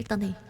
일단 해.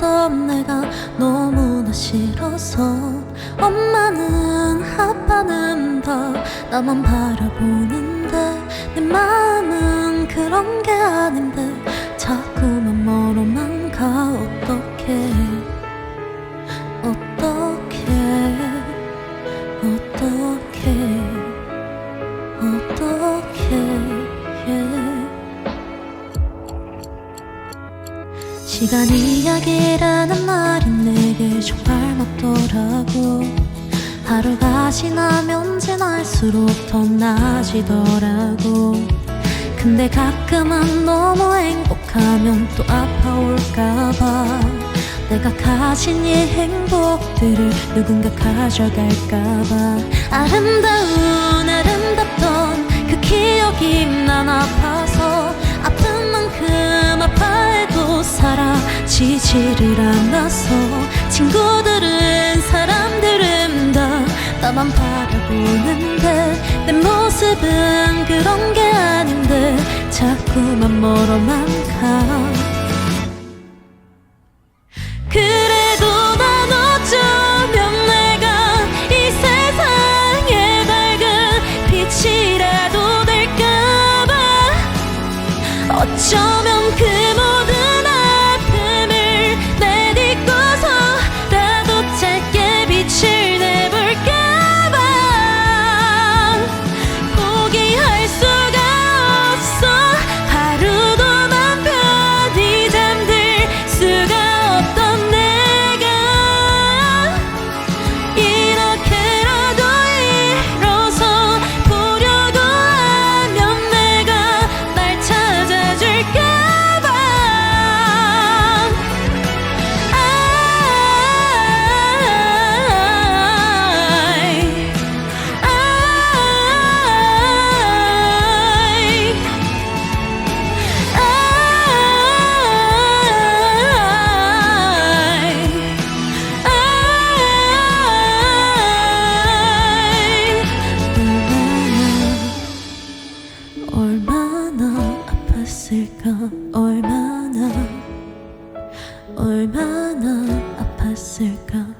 내가 너무나 싫어서. 엄마는 아빠는 다 나만 바라보는데 내 마음은 그런 게 아닌데 자꾸만 멀어만 가. 어떡해. 어떻게 시간이 약이라는 말이 내게 정말 맞더라고. 하루가 지나면 지날수록 더 나아지더라고. 근데 가끔은 너무 행복하면 또 아파올까봐. 내가 가진 이 행복들을 누군가 가져갈까봐. 아름다운 지지를 않아서 친구들은 사람들은 다 나만 바라보는데 내 모습은 그런 게 아닌데 자꾸만 멀어만 가 얼마나 아팠을까